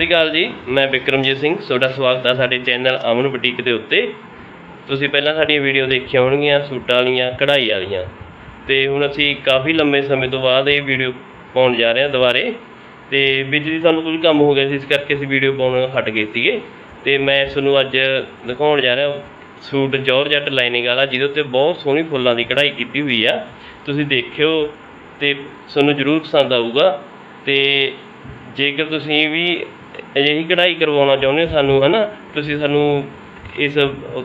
ਸਤਿ ਸ਼੍ਰੀ ਅਕਾਲ ਜੀ, ਮੈਂ ਵਿਕਰਮਜੀਤ ਸਿੰਘ, ਤੁਹਾਡਾ ਸਵਾਗਤ ਹੈ ਸਾਡੇ ਚੈਨਲ ਅਮਨ ਬੁਟੀਕ ਦੇ ਉੱਤੇ। ਤੁਸੀਂ ਪਹਿਲਾਂ ਸਾਡੀਆਂ ਵੀਡੀਓ ਦੇਖੀਆਂ ਹੋਣਗੀਆਂ, ਸੂਟਾਂ ਵਾਲੀਆਂ, ਕਢਾਈ ਵਾਲੀਆਂ। ਤੇ ਹੁਣ ਅਸੀਂ ਕਾਫੀ ਲੰਮੇ ਸਮੇਂ ਤੋਂ ਬਾਅਦ ਇਹ ਵੀਡੀਓ ਪਾਉਣ ਜਾ ਰਹੇ ਹਾਂ ਦੁਬਾਰੇ। ਤੇ ਬਿਜਲੀ ਸਾਨੂੰ ਕੋਈ ਕੰਮ ਹੋ ਗਿਆ ਸੀ, ਇਸ ਕਰਕੇ ਅਸੀਂ ਵੀਡੀਓ ਪਾਉਣ ਹਟ ਗਏ ਸੀਗੇ। ਤੇ ਮੈਂ ਤੁਹਾਨੂੰ ਅੱਜ ਦਿਖਾਉਣ ਜਾ ਰਿਹਾ, ਸੂਟ ਜੌਰਜੱਟ ਲਾਈਨਿੰਗ ਵਾਲਾ, ਜਿਹਦੇ ਉੱਤੇ ਬਹੁਤ ਸੋਹਣੀ ਫੁੱਲਾਂ ਦੀ ਕਢਾਈ ਕੀਤੀ ਹੋਈ ਆ। ਤੁਸੀਂ ਦੇਖਿਓ ਤੇ ਤੁਹਾਨੂੰ ਜ਼ਰੂਰ ਪਸੰਦ ਆਊਗਾ। ਤੇ ਜੇਕਰ ਤੁਸੀਂ ਵੀ ਅਜਿਹੀ ਕਢਾਈ ਕਰਵਾਉਣਾ ਚਾਹੁੰਦੇ ਹੋ ਸਾਨੂੰ ਹੈ ਨਾ ਤੁਸੀਂ ਸਾਨੂੰ ਇਸ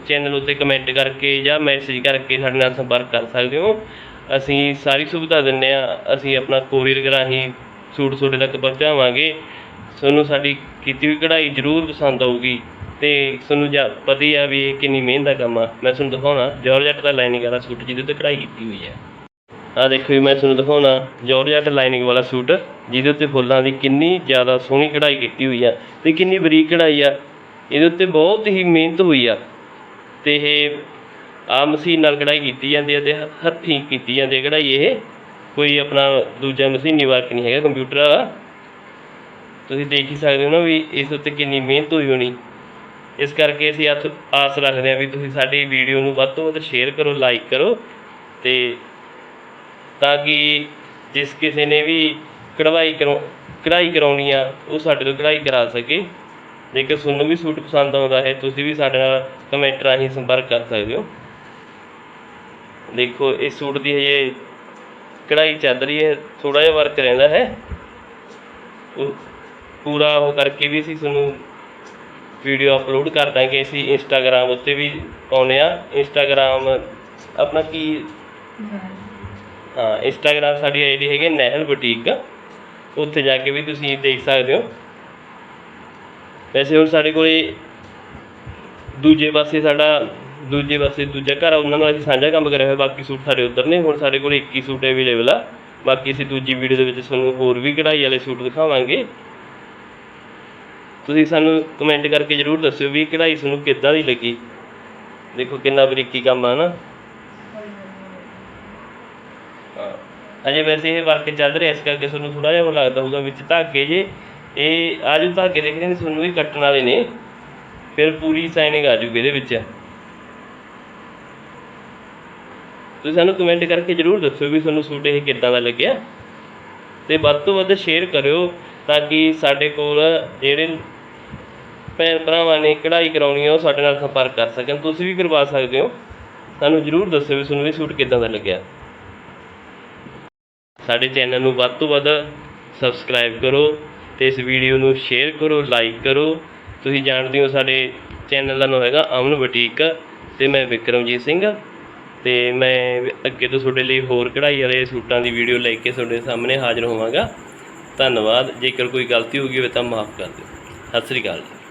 ਚੈਨਲ ਉੱਤੇ ਕਮੈਂਟ ਕਰਕੇ ਜਾਂ ਮੈਸੇਜ ਕਰਕੇ ਸਾਡੇ ਨਾਲ ਸੰਪਰਕ ਕਰ ਸਕਦੇ ਹੋ। ਅਸੀਂ ਸਾਰੀ ਸੁਵਿਧਾ ਦਿੰਦੇ ਹਾਂ, ਅਸੀਂ ਆਪਣਾ ਕੋਰੀਅਰ ਰਾਹੀਂ ਸੂਟ ਤੁਹਾਡੇ ਤੱਕ ਪਹੁੰਚਾਵਾਂਗੇ। ਤੁਹਾਨੂੰ ਸਾਡੀ ਕੀਤੀ ਹੋਈ ਕਢਾਈ ਜ਼ਰੂਰ ਪਸੰਦ ਆਊਗੀ ਅਤੇ ਤੁਹਾਨੂੰ ਜਾ ਪਤਾ ਹੀ ਆ ਵੀ ਇਹ ਕਿੰਨੀ ਮਿਹਨਤ ਦਾ ਕੰਮ ਆ। ਮੈਂ ਤੁਹਾਨੂੰ ਦਿਖਾਉਣਾ ਜਾਰਜੱਟ ਦਾ ਲਾਈਨਿੰਗ ਵਾਲਾ ਸੂਟ ਜਿਹਦੇ ਉੱਤੇ ਕਢਾਈ ਕੀਤੀ ਹੋਈ ਹੈ। ਆਹ ਦੇਖੋ ਜੀ, ਮੈਂ ਤੁਹਾਨੂੰ ਦਿਖਾਉਣਾ ਜਾਰਜੱਟ ਲਾਈਨਿੰਗ ਵਾਲਾ ਸੂਟ। ਜਿਹਦੇ ਉੱਤੇ ਫੁੱਲਾਂ ਦੀ ਕਿੰਨੀ ਜ਼ਿਆਦਾ ਸੋਹਣੀ ਕਢਾਈ ਕੀਤੀ ਹੋਈ ਆ ਤੇ ਕਿੰਨੀ ਬਰੀਕ ਕਢਾਈ ਆ। ਇਹਦੇ ਉੱਤੇ ਬਹੁਤ ਹੀ ਮਿਹਨਤ ਹੋਈ ਆ ਤੇ ਇਹ ਆ ਮਸ਼ੀਨ ਨਾਲ ਕਢਾਈ ਕੀਤੀ ਜਾਂਦੀ ਹੈ ਤੇ ਹੱਥੀਂ ਕੀਤੀ ਜਾਂਦੀ ਹੈ ਕਢਾਈ ਇਹ। ਕੋਈ ਆਪਣਾ ਦੂਜਾ ਮਸ਼ੀਨੀ ਵਰਕ ਨਹੀਂ ਹੈਗਾ ਕੰਪਿਊਟਰ ਵਾਲਾ। ਤੁਸੀਂ ਦੇਖ ਹੀ ਸਕਦੇ ਹੋ ਨਾ ਵੀ ਇਸ ਉੱਤੇ ਕਿੰਨੀ ਮਿਹਨਤ ਹੋਈ ਹੋਣੀ। ਇਸ ਕਰਕੇ ਅਸੀਂ ਹੱਥ ਆਸ ਰੱਖਦੇ ਹਾਂ ਵੀ ਤੁਸੀਂ ਸਾਡੀ ਵੀਡੀਓ ਨੂੰ ਵੱਧ ਤੋਂ ਵੱਧ ਸ਼ੇਅਰ ਕਰੋ ਲਾਈਕ ਕਰੋ ਤੇ ਤਾਂ ਕਿ ਜਿਸ ਕਿਸੇ ਨੇ ਵੀ ਕਢਵਾਈ ਕਰਵਾ, ਕਢਾਈ ਕਰਾਉਣੀ ਆ, ਉਹ ਸਾਡੇ ਤੋਂ ਕਢਾਈ ਕਰਾ ਸਕੇ। ਜੇਕਰ ਤੁਹਾਨੂੰ ਵੀ ਸੂਟ ਪਸੰਦ ਆਉਂਦਾ ਹੈ, ਤੁਸੀਂ ਵੀ ਸਾਡੇ ਨਾਲ ਕਮੈਂਟ ਰਾਹੀਂ ਸੰਪਰਕ ਕਰ ਸਕਦੇ ਹੋ। ਦੇਖੋ ਇਸ ਸੂਟ ਦੀ ਹਜੇ ਕਢਾਈ ਚੱਲ ਰਹੀ ਹੈ ਥੋੜਾ ਜਿਹਾ ਵਰਕ ਰਹਿੰਦਾ ਹੈ। ਉਹ ਪੂਰਾ ਉਹ ਕਰਕੇ ਵੀ ਅਸੀਂ ਤੁਹਾਨੂੰ ਵੀਡੀਓ ਅਪਲੋਡ ਕਰ ਦਾਂਗੇ। ਅਸੀਂ ਇੰਸਟਾਗ੍ਰਾਮ ਉੱਤੇ ਵੀ ਪਾਉਂਦੇ ਆ ਇੰਸਟਾਗ੍ਰਾਮ ਆਪਣਾ ਕੀ? ਹਾਂ ਇੰਸਟਾਗ੍ਰਾਮ ਸਾਡੀ ਆਈਡੀ ਹੈਗੀ ਨਹਿਲ ਬੁਟੀਕ। ਉੱਥੇ ਜਾ ਕੇ ਵੀ ਤੁਸੀਂ ਦੇਖ ਸਕਦੇ ਹੋ। ਵੈਸੇ ਹੁਣ ਸਾਡੇ ਕੋਲੇ ਦੂਜੇ ਪਾਸੇ ਸਾਡਾ, ਦੂਜੇ ਪਾਸੇ ਦੂਜਾ ਘਰ ਆ, ਉਹਨਾਂ ਨਾਲ ਅਸੀਂ ਸਾਂਝਾ ਕੰਮ ਕਰਿਆ ਹੋਇਆ, ਬਾਕੀ ਸੂਟ ਸਾਡੇ ਉੱਧਰ ਨੇ। ਹੁਣ ਸਾਡੇ ਕੋਲ 21 ਸੂਟ ਅਵੇਲੇਬਲ ਆ। ਬਾਕੀ ਅਸੀਂ ਦੂਜੀ ਵੀਡੀਓ ਦੇ ਵਿੱਚ ਤੁਹਾਨੂੰ ਹੋਰ ਵੀ ਕਢਾਈ ਵਾਲੇ ਸੂਟ ਦਿਖਾਵਾਂਗੇ। ਤੁਸੀਂ ਸਾਨੂੰ ਕਮੈਂਟ ਕਰਕੇ ਜਰੂਰ ਦੱਸਿਓ ਵੀ ਕਢਾਈ ਤੁਹਾਨੂੰ ਕਿੱਦਾਂ ਦੀ ਲੱਗੀ। ਦੇਖੋ ਕਿੰਨਾ ਬਰੀਕੀ ਕੰਮ ਆ ਨਾ। ਅਜੇ ਵੈਸੇ ਇਹ ਵਰਕ ਚੱਲ ਰਿਹਾ, ਇਸ ਕਰਕੇ ਤੁਹਾਨੂੰ ਥੋੜਾ ਜਿਹਾ ਉਹ ਲੱਗਦਾ ਹੋਊਗਾ ਵਿੱਚ ਧਾਗੇ ਜੇ। ਇਹ ਆ ਜੋ ਧਾਗੇ ਦੇਖਦੇ ਨੇ, ਤੁਹਾਨੂੰ ਵੀ ਕੱਟਣ ਵਾਲੇ ਨੇ। ਫਿਰ ਪੂਰੀ ਸਾਈਨਿੰਗ ਆ ਜੂਗੀ ਇਹਦੇ ਵਿੱਚ। ਤੁਸੀਂ ਸਾਨੂੰ ਕਮੈਂਟ ਕਰਕੇ ਜਰੂਰ ਦੱਸਿਓ ਵੀ ਤੁਹਾਨੂੰ ਸੂਟ ਇਹ ਕਿੱਦਾਂ ਦਾ ਲੱਗਿਆ। ਤੇ ਵੱਧ ਤੋਂ ਵੱਧ ਸ਼ੇਅਰ ਕਰਿਓ ਤਾਂ ਕਿ ਸਾਡੇ ਕੋਲ ਜਿਹੜੇ ਭੈਣ ਭਰਾਵਾਂ ਨੇ ਕਢਾਈ ਕਰਾਉਣੀ ਹੈ ਉਹ ਸਾਡੇ ਨਾਲ ਸੰਪਰਕ ਕਰ ਸਕਣ। ਤੁਸੀਂ ਵੀ ਕਰਵਾ ਸਕਦੇ ਹੋ। ਸਾਨੂੰ ਜਰੂਰ ਦੱਸਿਓ ਵੀ ਤੁਹਾਨੂੰ ਇਹ ਸੂਟ ਕਿੱਦਾਂ ਦਾ ਲੱਗਿਆ। ਸਾਡੇ ਚੈਨਲ ਨੂੰ ਵੱਧ ਤੋਂ ਵੱਧ ਸਬਸਕ੍ਰਾਈਬ ਕਰੋ ਅਤੇ ਇਸ ਵੀਡੀਓ ਨੂੰ ਸ਼ੇਅਰ ਕਰੋ, ਲਾਈਕ ਕਰੋ। ਤੁਸੀਂ ਜਾਣਦੇ ਹੋ ਸਾਡੇ ਚੈਨਲ ਦਾ ਨਾਮ ਹੈਗਾ ਅਮਨ ਬੁਟੀਕ ਅਤੇ ਮੈਂ ਵਿਕਰਮਜੀਤ ਸਿੰਘ ਅਤੇ ਮੈਂ ਅੱਗੇ ਤੋਂ ਤੁਹਾਡੇ ਲਈ ਹੋਰ ਕਢਾਈ ਵਾਲੇ ਸੂਟਾਂ ਦੀ ਵੀਡੀਓ ਲੈ ਕੇ ਤੁਹਾਡੇ ਸਾਹਮਣੇ ਹਾਜ਼ਰ ਹੋਵਾਂਗਾ। ਧੰਨਵਾਦ। ਜੇਕਰ ਕੋਈ ਗਲਤੀ ਹੋ ਗਈ ਹੋਵੇ ਤਾਂ ਮਾਫ ਕਰ ਦਿਓ। ਸਤਿ ਸ੍ਰੀ ਅਕਾਲ ਜੀ।